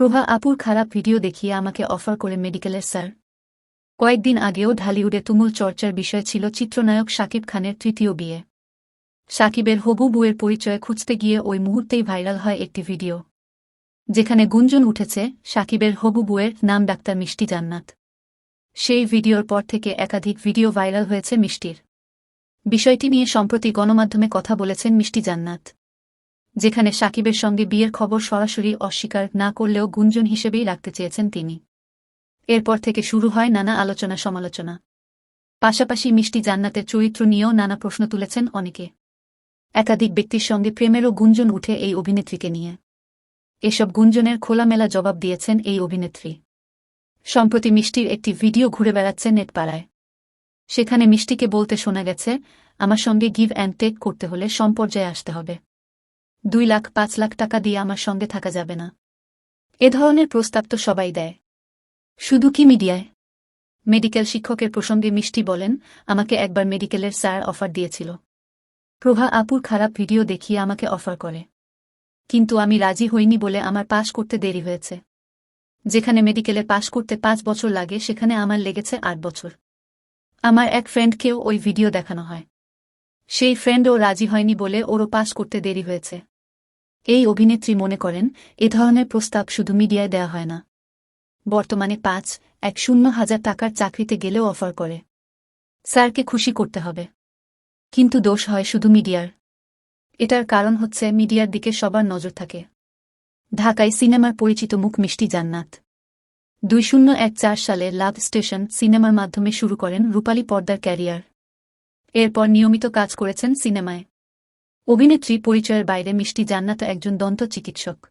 প্রভা আপুর খারাপ ভিডিও দেখিয়ে আমাকে অফার করে মেডিকেলের, স্যার। কয়েকদিন আগেও ঢালিউডে তুমুল চর্চার বিষয় ছিল চিত্রনায়ক শাকিব খানের তৃতীয় বিয়ে। শাকিবের হবু বুয়ের পরিচয় খুঁজতে গিয়ে ওই মুহূর্তেই ভাইরাল হয় একটি ভিডিও। যেখানে গুঞ্জন উঠেছে, শাকিবের হবু বুয়ের নাম ডাক্তার মিষ্টি জান্নাত। সেই ভিডিওর পর থেকে একাধিক ভিডিও ভাইরাল হয়েছে মিষ্টির। বিষয়টি নিয়ে সম্প্রতি গণমাধ্যমে কথা বলেছেন মিষ্টি জান্নাত। যেখানে সাকিবের সঙ্গে বিয়ের খবর সরাসরি অস্বীকার না করলেও গুঞ্জন হিসেবেই রাখতে চেয়েছেন তিনি। এরপর থেকে শুরু হয় নানা আলোচনা সমালোচনা। পাশাপাশি মিষ্টি জান্নাতের চরিত্র নিয়েও নানা প্রশ্ন তুলেছেন অনেকে। একাধিক ব্যক্তির সঙ্গে প্রেমেরও গুঞ্জন উঠে এই অভিনেত্রীকে নিয়ে। এসব গুঞ্জনের খোলামেলা জবাব দিয়েছেন এই অভিনেত্রী। সম্প্রতি মিষ্টির একটি ভিডিও ঘুরে বেড়াচ্ছে নেটপাড়ায়। সেখানে মিষ্টিকে বলতে শোনা গেছে, আমার সঙ্গে গিভ অ্যান্ড টেক করতে হলে সম্পর্যায়ে আসতে হবে। দুই লাখ, পাঁচ লাখ টাকা দিয়ে আমার সঙ্গে থাকা যাবে না। এ ধরনের প্রস্তাব তো সবাই দেয়। শুধু কি মিডিয়ায়? মেডিকেল শিক্ষকের প্রসঙ্গে মিষ্টি বলেন, আমাকে একবার মেডিকেলের স্যার অফার দিয়েছিল। প্রভা আপুর খারাপ ভিডিও দেখিয়ে আমাকে অফার করে। কিন্তু আমি রাজি হইনি বলে আমার পাশ করতে দেরি হয়েছে। যেখানে মেডিকেলে পাশ করতে পাঁচ বছর লাগে, সেখানে আমার লেগেছে আট বছর। আমার এক ফ্রেন্ডকেও ওই ভিডিও দেখানো হয়। সেই ফ্রেন্ডও রাজি হয়নি বলে ওরও পাশ করতে দেরি হয়েছে। এই অভিনেত্রী মনে করেন, এ ধরনের প্রস্তাব শুধু মিডিয়ায় দেয়া হয় না। বর্তমানে পাঁচ, এক শূন্য হাজার টাকার চাকরিতে গেলেও অফার করে। স্যারকে খুশি করতে হবে। কিন্তু দোষ হয় শুধু মিডিয়ার। এটার কারণ হচ্ছে মিডিয়ার দিকে সবার নজর থাকে। ঢাকায় সিনেমার পরিচিত মুখ মিষ্টি জান্নাত। দুই শূন্য এক চার সালে লাভ স্টেশন সিনেমার মাধ্যমে শুরু করেন রূপালী পর্দার ক্যারিয়ার। এরপর নিয়মিত কাজ করেছেন সিনেমায়। অভিনেত্রী পরিচয়ের বাইরে মিষ্টি জান্নাত একজন দন্ত চিকিৎসক।